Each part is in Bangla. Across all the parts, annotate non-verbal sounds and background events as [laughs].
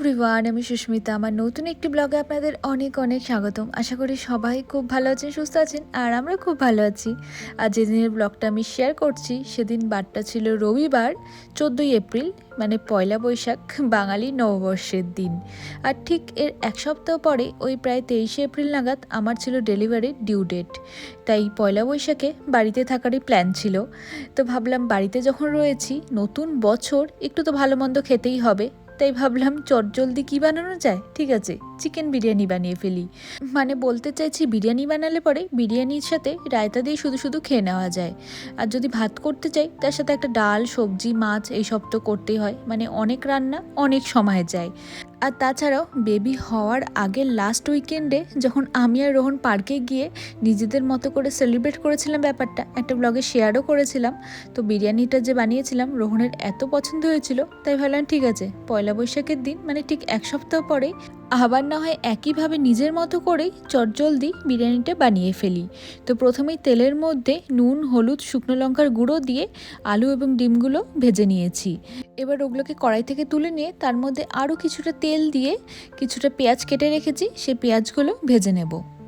এভরিওয়ান আমি সুস্মিতা। আমার নতুন একটি ব্লগে আপনাদের অনেক অনেক স্বাগতম। আশা করি সবাই খুব ভালো আছেন, সুস্থ আছেন, আর আমরা খুব ভালো আছি। আর যেদিনের ব্লগটা আমি শেয়ার করছি, সেদিন বারটা ছিল রবিবার, চোদ্দোই এপ্রিল মানে পয়লা বৈশাখ, বাঙালি নববর্ষের দিন। আর ঠিক এর এক সপ্তাহ পরে, ওই প্রায় তেইশে এপ্রিল নাগাদ আমার ছিল ডেলিভারির ডিউ ডেট তাই পয়লা বৈশাখে বাড়িতে থাকারই প্ল্যান ছিল। তো ভাবলাম বাড়িতে যখন রয়েছি, নতুন বছর, একটু তো ভালো মন্দ খেতেই হবে। তাই ভাবলাম চটজলদি কী বানানো যায়? ঠিক আছে। চিকেন বিরিয়ানি বানিয়ে ফেলি। মানে বলতে চাইছি বিরিয়ানি বানালে পরে বিরিয়ানির সাথে রায়তা দিয়ে শুধু শুধু খেয়ে নেওয়া যায়। আর যদি ভাত করতে চাই, তার সাথে একটা ডাল, সবজি, মাছ, এইসব তো করতেই হয়। মানে অনেক রান্না অনেক সময় যায়। আর তাছাড়াও বেবি হওয়ার আগের লাস্ট উইকেন্ডে যখন আমি আর রোহন পার্কে গিয়ে নিজেদের মতো করে সেলিব্রেট করেছিলাম ব্যাপারটা, একটা ব্লগে শেয়ারও করেছিলাম। তো বিরিয়ানিটা যে বানিয়েছিলাম, রোহনের এত পছন্দ হয়েছিল, তাই ভাবলাম ঠিক আছে, পয়লা বৈশাখের দিন মানে ঠিক এক সপ্তাহ পরেই আবার না হয় একইভাবে নিজের মতো করেই চটজলদি বিরিয়ানিটা বানিয়ে ফেলি। তো প্রথমেই তেলের মধ্যে নুন, হলুদ, শুকনো লঙ্কার গুঁড়ো দিয়ে আলু এবং ডিমগুলো ভেজে নিয়েছি। এবার ওগুলোকে কড়াই থেকে তুলে নিয়ে তার মধ্যে আরও কিছুটা তেল দিয়ে কিছুটা পেঁয়াজ কেটে রেখেছি, সে পেঁয়াজগুলো ভেজে নেব।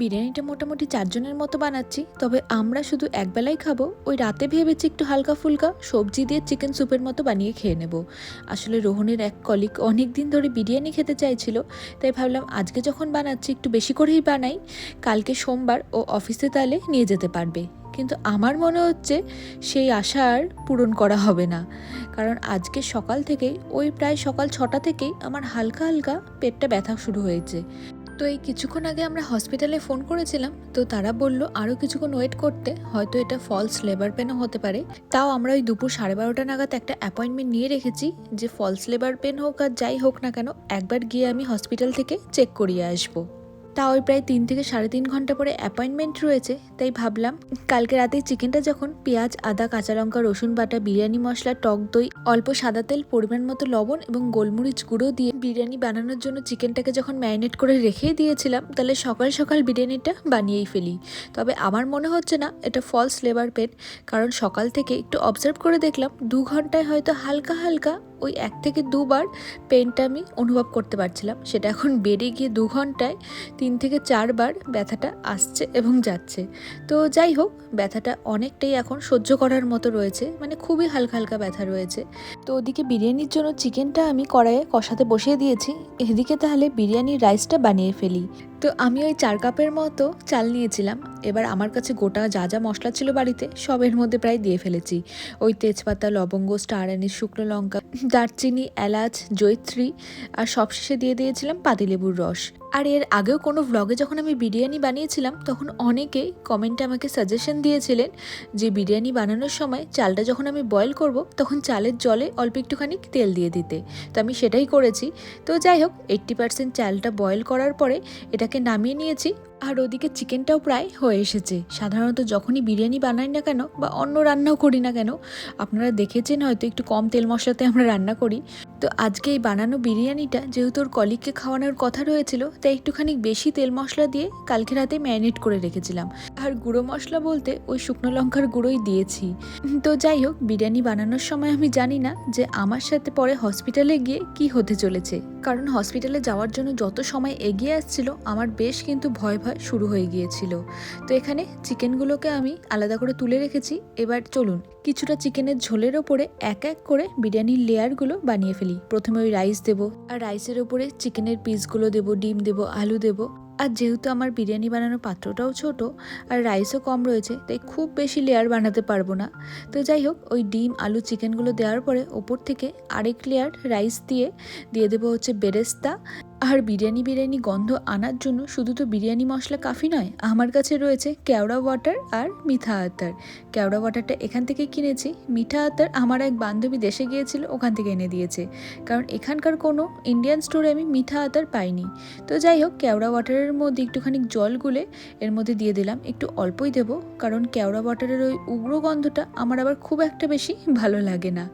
বিরিয়ানিটা মোটামুটি চারজনের মতো বানাচ্ছি, তবে আমরা শুধু একবেলাই খাব। ওই রাতে ভেবেছি একটু হালকা ফুলকা সবজি দিয়ে চিকেন স্যুপের মতো বানিয়ে খেয়ে নেব। আসলে রোহনের এক কলিক অনেক দিন ধরে বিরিয়ানি খেতে চাইছিল, তাই ভাবলাম আজকে যখন বানাচ্ছি একটু বেশি করেই বানাই, কালকে সোমবার ও অফিসে তাহলে নিয়ে যেতে পারবে। কিন্তু আমার মনে হচ্ছে সেই আশা আর পূরণ করা হবে না, কারণ আজকে সকাল থেকেই, ওই প্রায় সকাল ছটা থেকেই আমার হালকা হালকা পেটটা ব্যথা শুরু হয়েছে। তো এই কিছুক্ষণ আগে আমরা হসপিটালে ফোন করেছিলাম, তো তারা বলল আরও কিছুক্ষণ ওয়েট করতে, হয়তো এটা ফলস লেবার পেনও হতে পারে। তাও আমরা ওই দুপুর সাড়ে বারোটা নাগাদ একটা অ্যাপয়েন্টমেন্ট নিয়ে রেখেছি যে ফলস লেবার পেন হোক আর যাই হোক না কেন, একবার গিয়ে আমি হসপিটাল থেকে চেক করিয়ে আসব। তা ওই প্রায় তিন থেকে সাড়ে তিন ঘণ্টা পরে অ্যাপয়েন্টমেন্ট রয়েছে, তাই ভাবলাম কালকে রাতে চিকেনটা যখন পেঁয়াজ, আদা, কাঁচা লঙ্কা, রসুন বাটা, বিরিয়ানি মশলা, টক দই, অল্প সাদা তেল, পরিমাণ মতো লবণ এবং গোলমরিচ গুঁড়ো দিয়ে বিরিয়ানি বানানোর জন্য চিকেনটাকে যখন ম্যারিনেট করে রেখেই দিয়েছিলাম, তাহলে সকাল সকাল বিরিয়ানিটা বানিয়েই ফেলি। তবে আমার মনে হচ্ছে না এটা ফলস লেবার পেন কারণ সকাল থেকে একটু অবজার্ভ করে দেখলাম দু ঘন্টায় হয়তো হালকা হালকা ওই এক থেকে দুবার পেনটা আমি অনুভব করতে পারছিলাম। সেটা এখন বেড়ে গিয়ে দু ঘন্টায় তিন থেকে চারবার ব্যথাটা আসছে এবং যাচ্ছে। তো যাই হোক, ব্যথাটা অনেকটাই এখন সহ্য করার মতো রয়েছে। মানে খুবই হালকা হালকা ব্যথা রয়েছে। তো ওদিকে বিরিয়ানির জন্য চিকেনটা আমি কড়াইয়ে কষাতে বসিয়ে দিয়েছি। এদিকে তাহলে বিরিয়ানির রাইসটা বানিয়ে ফেলি। তো আমি ওই চার কাপের মতো চাল নিয়েছিলাম। এবার আমার কাছে গোটা যা যা মশলা ছিল বাড়িতে সবের মধ্যে প্রায় দিয়ে ফেলেছি। ওই তেজপাতা, লবঙ্গ, স্টার আনিস শুকনো লঙ্কা, দারচিনি, এলাচ জৈত্রী আর সবশেষে দিয়ে দিয়েছিলাম পাতিলেবুর রস। আর এর আগেও কোনো ভ্লগে যখন আমি বিরিয়ানি বানিয়েছিলাম, তখন অনেকেই কমেন্টে আমাকে সাজেশন দিয়েছিলেন যে বিরিয়ানি বানানোর সময় চালটা যখন আমি বয়েল করব, তখন চালের জলে অল্প একটুখানি তেল দিয়ে দিতে। তো আমি সেটাই করেছি। তো যাই হোক এইট্টি পার্সেন্ট চালটা বয়েল করার পরে এটাকে নামিয়ে নিয়েছি। আর ওদিকে চিকেনটাও প্রায় হয়ে এসেছে। সাধারণত যখনই বিরিয়ানি বানাই না কেন বা অন্য রান্নাও করি না কেন, আপনারা দেখেছেন হয়তো একটু কম তেল মশলাতে আমরা রান্না করি। তো আজকে এই বানানো বিরিয়ানিটা যেহেতু ওর কলিগকে খাওয়ানোর কথা রয়েছিল, তাই একটুখানি বেশি তেল মশলা দিয়ে কালকে রাতে ম্যারিনেট করে রেখেছিলাম। আর গুঁড়ো মশলা বলতে ওই শুকনো লঙ্কার গুঁড়োই দিয়েছি। তো যাই হোক, বিরিয়ানি বানানোর সময় আমি জানি না যে আমার সাথে পরে হসপিটালে গিয়ে কি হতে চলেছে। কারণ হসপিটালে যাওয়ার জন্য যত সময় এগিয়ে আসছিল, আমার বেশ কিন্তু ভয় ভয় শুরু হয়ে গিয়েছিল। তো এখানে চিকেনগুলোকে আমি আলাদা করে তুলে রেখেছি। এবার চলুন, কিছুটা চিকেনের ঝোলের ওপরে এক এক করে বিরিয়ানির লেয়ারগুলো বানিয়ে ফেলি। প্রথমে ওই রাইস দেবো, আর রাইসের ওপরে চিকেনের পিসগুলো দেবো, ডিম দেবো, আলু দেবো। আর যেহেতু আমার বিরিয়ানি বানানোর পাত্রটাও ছোট, আর রাইসও কম রয়েছে, তাই খুব বেশি লেয়ার বানাতে পারব না। তো যাই হোক, ওই ডিম, আলু, চিকেনগুলো দেওয়ার পরে ওপর থেকে আরেক লেয়ার রাইস দিয়ে দিয়ে দেবো হচ্ছে বেরেস্তা। আর বিরিয়ানি বিরিয়ানি গন্ধ আনার জন্য শুধু তো বিরিয়ানি মশলা কাফি নয়, আমার কাছে রয়েছে কেওড়া ওয়াটার আর মিঠা আতার। কেওড়া ওয়াটারটা এখান থেকে কিনেছি, মিঠা আতার আমার এক বান্ধবী দেশে গিয়েছিল, ওখান থেকে এনে দিয়েছে। কারণ এখানকার কোনো ইন্ডিয়ান স্টোরে আমি মিঠা আতার পাইনি। তো যাই হোক, কেওড়া ওয়াটারের মধ্যে একটুখানি জল গুলে এর মধ্যে দিয়ে দিলাম, একটু অল্পই দেব, কারণ কেওড়া ওয়াটারের ওই উগ্র গন্ধটা আমার আবার খুব একটা বেশি [laughs] ভালো লাগে না।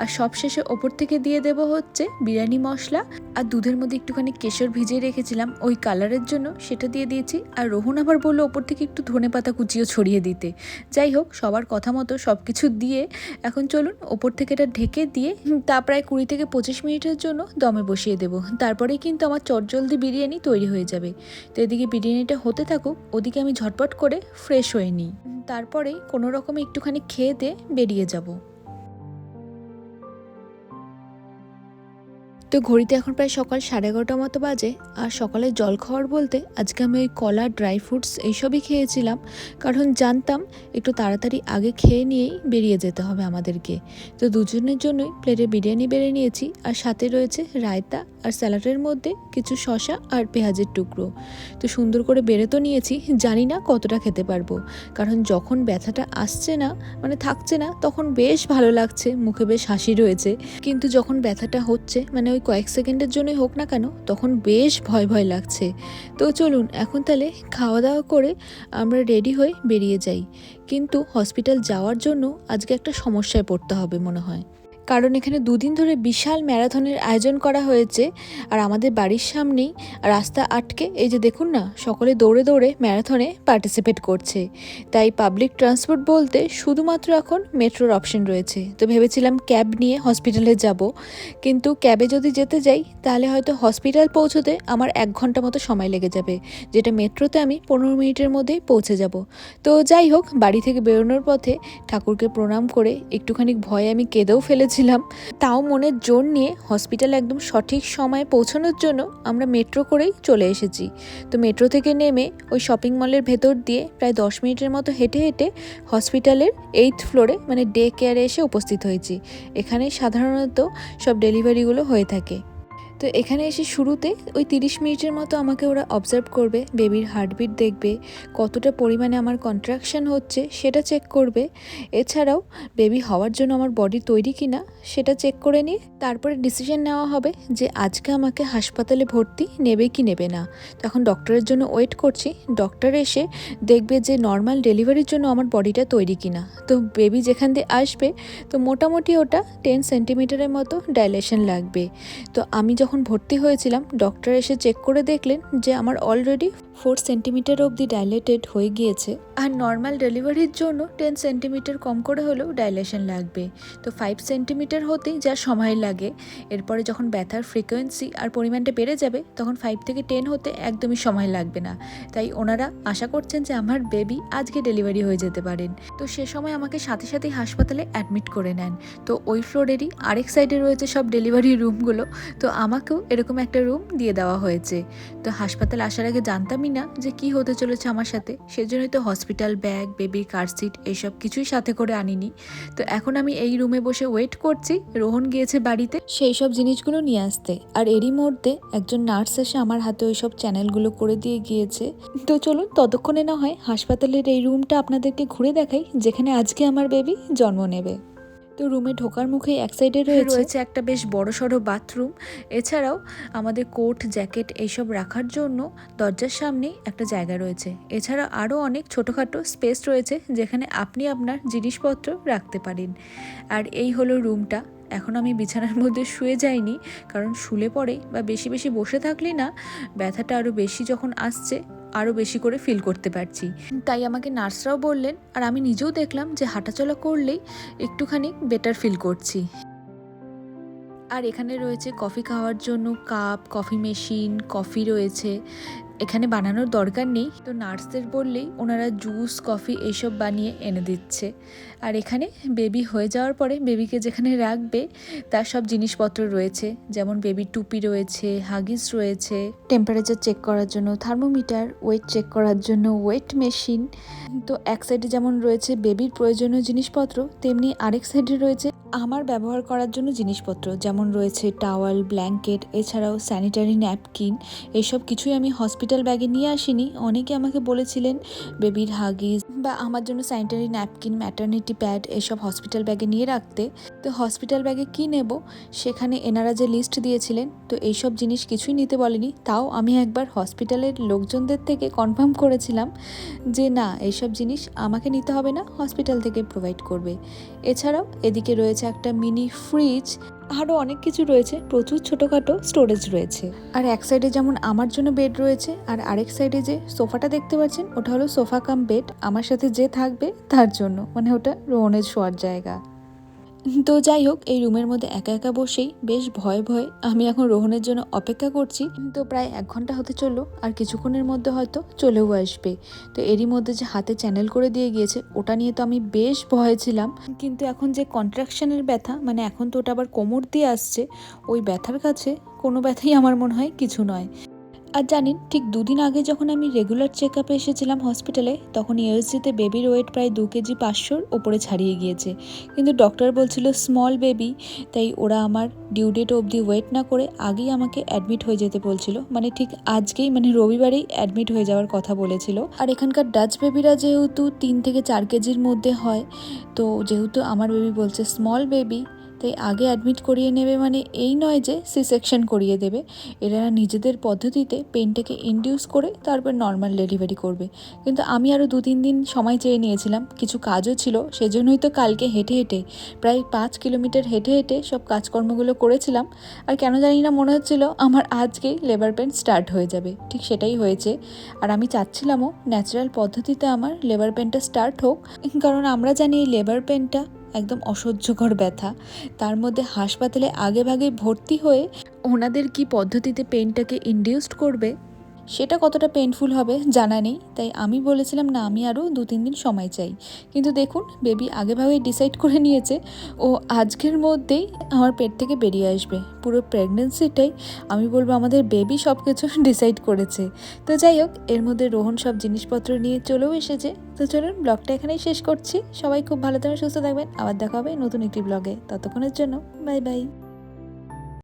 আর সবশেষে ওপর থেকে দিয়ে দেব হচ্ছে বিরিয়ানি মশলা, আর দুধের মধ্যে একটুখানি একটুখানি কেশর ভিজিয়ে রেখেছিলাম ওই কালারের জন্য, সেটা দিয়ে দিয়েছি। আর রোহন আবার বলল ওপর থেকে একটু ধনে পাতা কুচিও ছড়িয়ে দিতে। যাই হোক, সবার কথা মতো সব কিছু দিয়ে এখন চলুন ওপর থেকে এটা ঢেকে দিয়ে, তা প্রায় কুড়ি থেকে পঁচিশ মিনিটের জন্য দমে বসিয়ে দেবো। তারপরেই কিন্তু আমার চটজলদি বিরিয়ানি তৈরি হয়ে যাবে। তো এদিকে বিরিয়ানিটা হতে থাকুক, ওদিকে আমি ঝটপট করে ফ্রেশ হয়ে নিই। তারপরেই কোনো রকমে একটুখানি খেয়ে দিয়ে বেরিয়ে যাব। তো ঘড়িতে এখন প্রায় সকাল সাড়ে এগারোটা মতো বাজে, আর সকালে জল খাওয়ার বলতে আজকে আমি ওই কলা ড্রাই ফ্রুটস এইসবই খেয়েছিলাম। কারণ জানতাম একটু তাড়াতাড়ি আগে খেয়ে নিয়েই বেরিয়ে যেতে হবে আমাদেরকে। তো দুজনের জন্যই প্লেটে বিরিয়ানি বেড়ে নিয়েছি, আর সাথে রয়েছে রায়তা আর স্যালাডের মধ্যে কিছু শশা আর পেঁয়াজের টুকরো। তো সুন্দর করে বেড়ে তো নিয়েছি, জানি না কতটা খেতে পারব। কারণ যখন ব্যথাটা আসছে না মানে থাকছে না, তখন বেশ ভালো লাগছে, মুখে বেশ হাসি রয়েছে। কিন্তু যখন ব্যথাটা হচ্ছে মানে ওই কয়েক সেকেন্ডের জন্যই হোক না কেন, তখন বেশ ভয় ভয় লাগছে। তো চলুন, এখন তাহলে খাওয়া দাওয়া করে আমরা রেডি হয়ে বেরিয়ে যাই। কিন্তু হসপিটাল যাওয়ার জন্য আজকে একটা সমস্যায় পড়তে হবে মনে হয়। কারণ এখানে দুদিন ধরে বিশাল ম্যারাথনের আয়োজন করা হয়েছে। আর আমাদের বাড়ির সামনেই রাস্তা আটকে, এই যে দেখুন না, সকলে দৌড়ে দৌড়ে ম্যারাথনে পার্টিসিপেট করছে। তাই পাবলিক ট্রান্সপোর্ট বলতে শুধুমাত্র এখন মেট্রোর অপশন রয়েছে। তো ভেবেছিলাম ক্যাব নিয়ে হসপিটালে যাব। কিন্তু ক্যাবে যদি যেতে যাই, তাহলে হয়তো হসপিটাল পৌঁছতে আমার এক ঘণ্টা মতো সময় লেগে যাবে। যেটা মেট্রোতে আমি পনেরো মিনিটের মধ্যেই পৌঁছে যাব। তো যাই হোক, বাড়ি থেকে বেরোনোর পথে ঠাকুরকে প্রণাম করে একটুখানি ভয়ে আমি কেঁদেও ফেলেছিলাম তাও মনের জোর নিয়ে হসপিটাল একদম সঠিক সময়ে পৌঁছানোর জন্য আমরা মেট্রো করেই চলে এসেছি। তো মেট্রো থেকে নেমে ওই শপিং মলের ভেতর দিয়ে প্রায় দশ মিনিটের মতো হেঁটে হেঁটে হসপিটালের এইথ ফ্লোরে মানে ডে কেয়ারে এসে উপস্থিত হয়েছি। এখানে সাধারণত সব ডেলিভারিগুলো হয়ে থাকে। তো এখানে এসে শুরুতে ওই তিরিশ মিনিটের মতো আমাকে ওরা অবজার্ভ করবে বেবির হার্টবিট দেখবে, কতটা পরিমাণে আমার কন্ট্রাকশন হচ্ছে সেটা চেক করবে। এছাড়াও বেবি হওয়ার জন্য আমার বডি তৈরি কিনা সেটা চেক করে নিয়ে তারপরে ডিসিশন নেওয়া হবে যে আজকে আমাকে হাসপাতালে ভর্তি নেবে কি নেবে না। তখন ডক্টরের জন্য ওয়েট করছি ডক্টর এসে দেখবে যে নর্মাল ডেলিভারির জন্য আমার বডিটা তৈরি কিনা। তো বেবি যেখান দিয়ে আসবে, তো মোটামুটি ওটা টেন সেন্টিমিটারের মতো ডাইলেশন লাগবে। তো আমি যখন ভর্তি হয়েছিলাম ডক্টর এসে চেক করে দেখলেন যে আমার অলরেডি ফোর সেন্টিমিটার অবধি ডাইলেটেড হয়ে গিয়েছে। আর নর্মাল ডেলিভারির জন্য টেন সেন্টিমিটার কম করে হলেও ডাইলেশন লাগবে। তো ফাইভ সেন্টিমিটার হতেই যা সময় লাগে। এরপরে যখন ব্যথার ফ্রিকোয়েন্সি আর পরিমাণটা বেড়ে যাবে, তখন ফাইভ থেকে টেন হতে একদমই সময় লাগবে না। তাই ওনারা আশা করছেন যে আমার বেবি আজকে ডেলিভারি হয়ে যেতে পারেন। তো সে সময় আমাকে সাথে সাথেই হাসপাতালে অ্যাডমিট করে নেন। তো ওই ফ্লোরেরই আরেক সাইডে রয়েছে সব ডেলিভারি রুমগুলো তো আমাকেও এরকম একটা রুম দিয়ে দেওয়া হয়েছে। তো হাসপাতালে আসার আগে জানতামই না যে কি হতে চলেছে আমার সাথে। সেজন্যই তো হসপিটাল ব্যাগ বেবির কার সিট এইসব কিছুই সাথে করে আনিনি। তো এখন আমি এই রুমে বসে ওয়েট করছি। রোহন গিয়েছে বাড়িতে। সেই সব জিনিসগুলো নিয়ে আসতে। আর এরই মধ্যে একজন নার্স এসে আমার হাতে ওই সব চ্যানেলগুলো করে দিয়ে গিয়েছে। তো চলুন, ততক্ষণে না হয় হাসপাতালের এই রুমটা আপনাদেরকে ঘুরে দেখাই, যেখানে আজকে আমার বেবি জন্ম নেবে। তো রুমে ঢোকার মুখে এক সাইডে রয়েছে। একটা বেশ বড় সড়ো বাথরুম। এছাড়াও আমাদের কোট, জ্যাকেট এইসব রাখার জন্য দরজার সামনেই একটা জায়গা রয়েছে। এছাড়া আরও অনেক ছোটোখাটো স্পেস রয়েছে যেখানে আপনি আপনার জিনিসপত্র রাখতে পারেন। আর এই হলো রুমটা। এখন আমি বিছানার মধ্যে শুয়ে যাইনি, কারণ শুলে পরে বা বেশি বেশি বসে থাকলে না, ব্যথাটা আরও বেশি যখন আসছে আরও বেশি করে ফিল করতে পারছি। তাই আমাকে নার্সরাও বললেন, আর আমি নিজেও দেখলাম যে হাঁটাচলা করলেই একটুখানি বেটার ফিল করছি। আর এখানে রয়েছে কফি খাওয়ার জন্য কাপ কফি মেশিন কফি রয়েছে। এখানে বানানোর দরকার নেই। তো নার্সদের বললেই ওনারা জুস, কফি এইসব বানিয়ে এনে দিচ্ছে। আর এখানে বেবি হয়ে যাওয়ার পরে বেবিকে যেখানে রাখবে, তার সব জিনিসপত্র রয়েছে। যেমন বেবির টুপি রয়েছে, হাগিস রয়েছে টেম্পারেচার চেক করার জন্য থার্মোমিটার ওয়েট চেক করার জন্য ওয়েট মেশিন তো এক সাইডে যেমন রয়েছে বেবির প্রয়োজনীয় জিনিসপত্র, তেমনি আরেক সাইডে রয়েছে আমার ব্যবহার করার জন্য জিনিসপত্র, যেমন রয়েছে টাওয়াল ব্ল্যাঙ্কেট এছাড়াও স্যানিটারি ন্যাপকিন এসব কিছুই আমি হসপিটাল ব্যাগে নিয়ে আসিনি। অনেকে আমাকে বলেছিলেন, বেবির হাগিস বা আমার জন্য স্যানিটারি ন্যাপকিন ম্যাটার্নিটি প্যাড এসব হসপিটাল ব্যাগে নিয়ে রাখতে। তো হসপিটাল ব্যাগে কী নেব? সেখানে এনারা যে লিস্ট দিয়েছিলেন, তো এইসব জিনিস কিছুই নিতে বলেনি। তাও আমি একবার হসপিটালের লোকজনদের থেকে কনফার্ম করেছিলাম যে, না এইসব জিনিস আমাকে নিতে হবে না হসপিটাল থেকে প্রোভাইড করবে। এছাড়াও এদিকে রয়েছে একটা মিনি ফ্রিজ আরও অনেক কিছু রয়েছে, প্রচুর ছোটোখাটো স্টোরেজ রয়েছে। আর এক সাইডে যেমন আমার জন্য বেড রয়েছে, আর আরেক সাইডে যে সোফাটা দেখতে পাচ্ছেন, ওটা হলো সোফা কাম বেড আমার সাথে যে থাকবে তার জন্য মানে ওটা রোহনের শোয়ার জায়গা। তো যাই হোক, এই রুমের মধ্যে একা একা বসেই বেশ ভয়ে ভয়ে আমি এখন রোহনের জন্য অপেক্ষা করছি। তো প্রায় এক ঘণ্টা হতে চলল, আর কিছুক্ষণের মধ্যে হয়তো চলেও আসবে। তো এরই মধ্যে যে হাতে চ্যানেল করে দিয়ে গিয়েছে, ওটা নিয়ে তো আমি বেশ ভয়ে ছিলাম। কিন্তু এখন যে কন্ট্রাকশনের ব্যথা মানে এখন তো ওটা আবার কোমর দিয়ে আসছে, ওই ব্যথার কাছে কোনো ব্যথাই আমার মনে হয় কিছু নয়। আর জানেন, ঠিক দুদিন আগে যখন আমি রেগুলার চেক আপে এসেছিলাম হসপিটালে তখন ইউএসজিতে বেবির ওয়েট প্রায় দু কেজি পাঁচশোর ওপরে ছাড়িয়ে গিয়েছে। কিন্তু ডক্টর বলছিল স্মল বেবি তাই ওরা আমার ডিউ ডেট অবধি ওয়েট না করে আগেই আমাকে অ্যাডমিট হয়ে যেতে বলছিল। মানে ঠিক আজকেই মানে রবিবারেই অ্যাডমিট হয়ে যাওয়ার কথা বলেছিল। আর এখানকার ডাচ বেবিরা যেহেতু তিন থেকে চার কেজির মধ্যে হয়, তো যেহেতু আমার বেবি বলছে স্মল বেবি তাই আগে অ্যাডমিট করিয়ে নেবে মানে এই নয় যে সি সেকশন করিয়ে দেবে। এরা নিজেদের পদ্ধতিতে পেনটাকে ইনডিউস করে তারপর নর্মাল ডেলিভারি করবে। কিন্তু আমি আরও দু তিন দিন সময় চেয়ে নিয়েছিলাম, কিছু কাজও ছিল, সেজন্যই তো কালকে হেঁটে হেঁটে, প্রায় পাঁচ কিলোমিটার হেঁটে হেঁটে সব কাজকর্মগুলো করেছিলাম। আর কেন জানি না মনে হচ্ছিল আমার আজকেই লেবার পেন স্টার্ট হয়ে যাবে। ঠিক সেটাই হয়েছে। আর আমি চাচ্ছিলামও ন্যাচারাল পদ্ধতিতে আমার লেবার পেনটা স্টার্ট হোক। কারণ আমরা জানি এই লেবার পেনটা একদম অসহ্যকর ব্যথা। তার মধ্যে হাসপাতালে আগেভাগে ভর্তি হয়ে ওনাদের কি পদ্ধতিতে পেনটাকে ইনডিউসড করবে? সেটা কতটা পেনফুল হবে জানা নেই, তাই আমি বলেছিলাম না, আমি আরও দু তিন দিন সময় চাই। কিন্তু দেখুন বেবি আগেভাবে ডিসাইড করে নিয়েছে, ও আজকের মধ্যেই আমার পেট থেকে বেরিয়ে আসবে। পুরো প্রেগনেন্সিটাই আমি বলব আমাদের বেবি সব কিছু ডিসাইড করেছে। তো যাই হোক, এর মধ্যে রোহন সব জিনিসপত্র নিয়ে চলেও এসেছে। তো চলুন ব্লগটা এখানেই শেষ করছি। সবাই খুব ভালো থাকবেন, সুস্থ থাকবেন। আবার দেখা হবে নতুন একটি ব্লগে ততক্ষণের জন্য বাই বাই